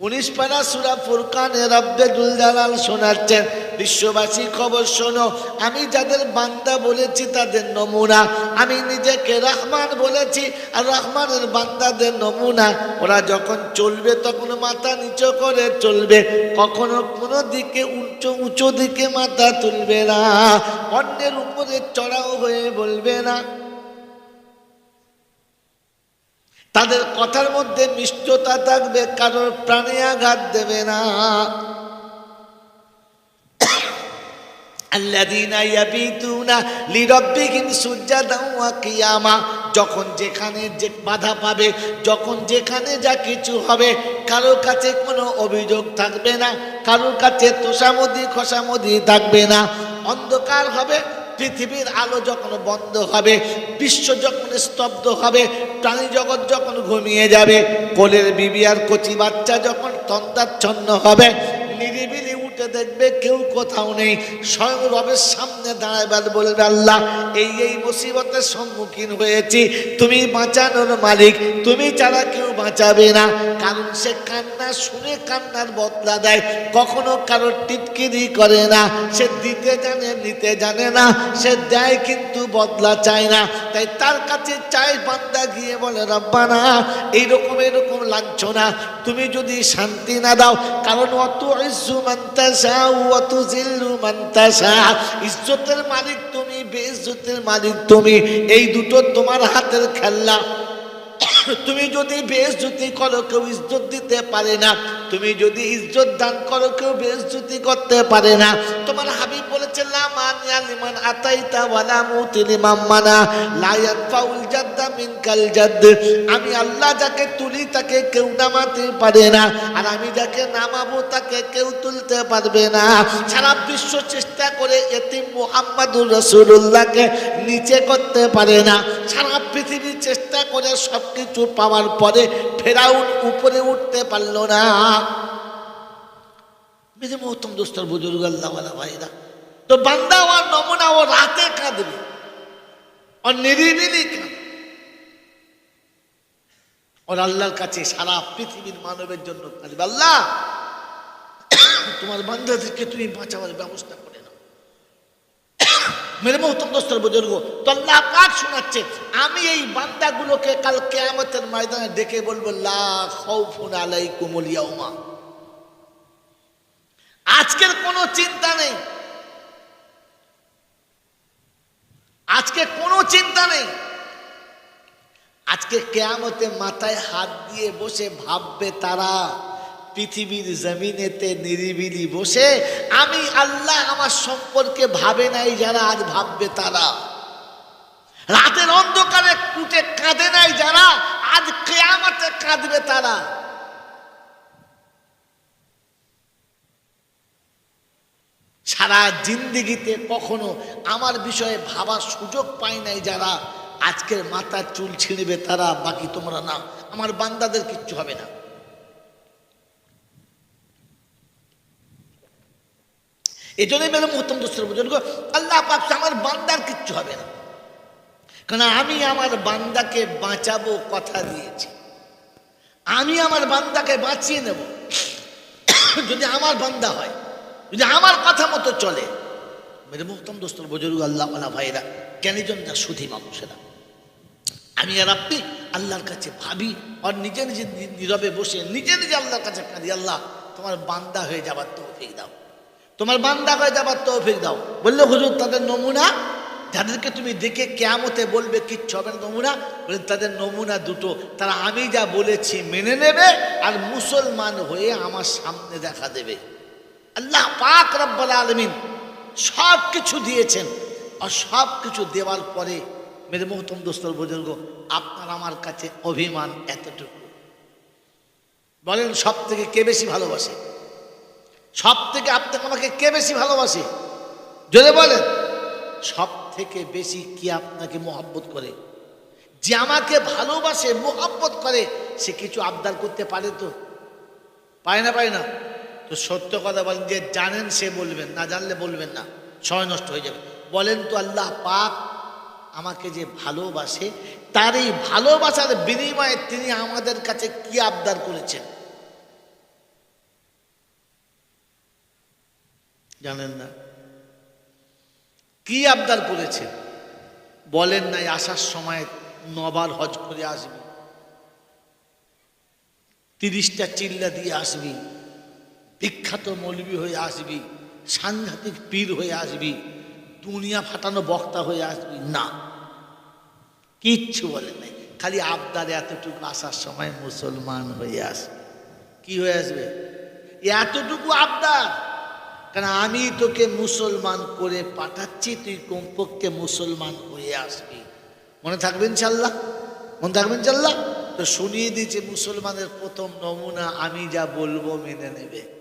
উনিশ পারা সুরা ফুরকানে রব্বে দুলজালাল শোনাচ্ছেন বিশ্ববাসী খবর শোনো, আমি যাদের বান্দা বলেছি তাদের নমুনা, আমি নিজেকে রহমান বলেছি আর রহমানের বান্দাদের নমুনা। ওরা যখন চলবে তখন মাথা নিচু করে চলবে, কখনো কোনো দিকে উঁচু উঁচু দিকে মাথা তুলবে না, অন্যের উপরে চড়াও হয়ে বলবে না। তাদের কথার মধ্যে মিষ্টতা থাকবে, কারোর প্রাণে আঘাত দেবে না। যখন যেখানে যে বাধা পাবে, যখন যেখানে যা কিছু হবে, কারোর কাছে কোনো অভিযোগ থাকবে না, কারোর কাছে তোষামদি খসামদি থাকবে না। অন্ধকার হবে পৃথিবীর আলো যখন বন্ধ হবে, বিশ্ব যখন স্তব্ধ হবে, প্রাণী জগৎ যখন ঘুমিয়ে যাবে, কোলের বিবি আর কচি বাচ্চা যখন তন্দাচ্ছন্ন হবে দেখবে, কেউ কোথাও নেই। স্বয়ং রবের সামনে দাঁড়াবার বলবে, আল্লাহ, এই এই মুসিবতের সম্মুখীন হয়েছি। তুমি বাঁচানোর মালিক, তুমি ছাড়া কেউ বাঁচাবে না। কারণ সে কান্না শুনে কান্নার বদলা দেয়। কখনো কারোর টিটকিরি করে না। সে দিতে জানে, নিতে জানে না। সে দেয় কিন্তু বদলা চায় না। তাই তার কাছে চাই বান্দা গিয়ে বলে, রব্বানা এইরকম এরকম লাঞ্ছনা তুমি যদি শান্তি না দাও, কারণ অত ইজ্জু মান্তাসা অত জিল্লু মান্তাসা ইজ্জতের মালিক তুমি, বেইজ্জতের মালিক তুমি। এই দুটো তোমার হাতের খেলনা। তুমি যদি বেইজ্জতি করো, কেউ ইজ্জত দিতে পারে না। তুমি যদি ইজ্জত দান করো, কেউ বেইজ্জতি করতে পারে না। তোমার আমি আল্লাহ যাকে তুলি তাকে কেউ নামাতে পারে না, আর আমি যাকে নামাবো তাকে কেউ তুলতে পারবে না। সারা বিশ্ব চেষ্টা করে এতিম মুহাম্মাদুর রাসূলুল্লাহকে নিচে করতে পারে না। সারা পৃথিবী চেষ্টা করে সব কিছু পাওয়ার পরে ফেরাউন উপরে উঠতে পারল না। মেরে মহতম দোস্তর বুজুর্গ আল্লাহওয়ালা ভাইরা। তো বান্দা ওর নমুনা ও রাতে কাঁদবে। ওর নিরিবিলি কাঁদবে। ওর আল্লাহর কাছে সারা পৃথিবীর মানবের জন্য কাঁদবে। আল্লাহ, তোমার বান্দাদেরকে তুমি বাঁচাবার ব্যবস্থা করে নাও। মেরে মহতম দোস্তর বুজুর্গ, তো আল্লাহ পাক শোনাচ্ছে, আমি এই বান্দাগুলোকে কাল কেয়ামতের ময়দানে ডেকে বলব, লা খাউফুন আলাইকুমুল ইয়াউমা। আজকের কোনো চিন্তা নেই। আজকে কোনো চিন্তা নেই। আজকে কেয়ামতে মাথায় হাত দিয়ে বসে ভাববে তারা, পৃথিবীর জমিনেতে নিরিবিলি বসে আমি আল্লাহ আমার সম্পর্কে ভাবে নাই যারা আজ ভাববে তারা। রাতের অন্ধকারে কুটে কাঁদে নাই যারা, আজ কেয়ামতে কাঁদবে তারা। সারা জিন্দিগিতে কখনো আমার বিষয়ে ভাবার সুযোগ পাই নাই যারা আজকের মাথার চুল ছিঁড়বে তারা, বাকি তোমরা না। আমার বান্দাদের কিচ্ছু হবে না। এই জন্যই মেরে উত্তম দোস্তর বুঝুন আল্লাহ পাক আমার বান্দার কিচ্ছু হবে না। কারণ আমি আমার বান্দাকে বাঁচাবো কথা দিয়েছি। আমি আমার বান্দাকে বাঁচিয়ে নেব। যদি আমার বান্দা হয়, যদি আমার মতো চলে। মেরে মুহতম দোস্তর বুজুর্গ আল্লাহ ভাইরা। জ্ঞানীজন যা সুধী মানুষেরা। আমি আর আপনি আল্লাহর কাছে ভাবি, আর নিজে নিজে নীরবে বসে, নিজে নিজে আল্লাহর কাছে কাঁদি, আল্লাহ, তোমার বান্দা হয়ে যাবার তৌফিক দাও। তোমার বান্দা হয়ে যাবার তৌফিক দাও। বলল, হুজুর, তাদের নমুনা যাদেরকে তুমি দেখে কেয়ামতে বলবে, কিচ্ছু হবে না নমুনা। বলেন তাদের নমুনা দুটো, তারা আমি যা বলেছি মেনে নেবে, আর মুসলমান হয়ে আমার সামনে দেখা দেবে। আল্লাহ পাক রব্বাল আলমিন সব কিছু দিয়েছেন আর সব কিছু দেওয়ার পরে মেরে মহতম দোস্তর বুজুর্গ আপনার আমার কাছে অভিমান এতটুকু। বলেন সব থেকে কে বেশি ভালোবাসে? সব থেকে আপনাকে আমাকে কে বেশি ভালোবাসে? যদি বলেন সব থেকে বেশি কি আপনাকে মোহাব্বত করে? যে আমাকে ভালোবাসে, মোহাব্বত করে, সে কিছু আবদার করতে পারে তো? পায় না পায় না। তো সত্য কথা বলেন, যে জানেন সে বলবেন, না জানলে বলবেন না, সময় নষ্ট হয়ে যাবে। বলেন তো আল্লাহ পাক আমাকে যে ভালোবাসে, তার এই ভালোবাসার বিনিময়ে তিনি আমাদের কাছে কি আবদার করেছেন? জানেন না। কি আবদার করেছেন? বলেন নাই, আসার সময় নবার হজ করে আসবি। তিরিশটা চিল্লা দিয়ে আসবি। বিখ্যাত মৌলবী হয়ে আসবি, সাংঘাতিক পীর হয়ে আসবি, দুনিয়া ফাটানো বক্তা হয়ে আসবি। না, কিচ্ছু বলে নাই। খালি আবদার এতটুকু আসার সময় মুসলমান হয়ে আসবে। কি হয়ে আসবে? এতটুকু আবদার। কারণ আমি তোকে মুসলমান করে পাঠাচ্ছি, তুই কমপক্ষে মুসলমান হয়ে আসবি। মনে থাকবেন চাল্লা মনে থাকবেন চাল্লা তো শুনিয়ে দিয়েছে, মুসলমানের প্রথম নমুনা আমি যা বলব মেনে নেবে।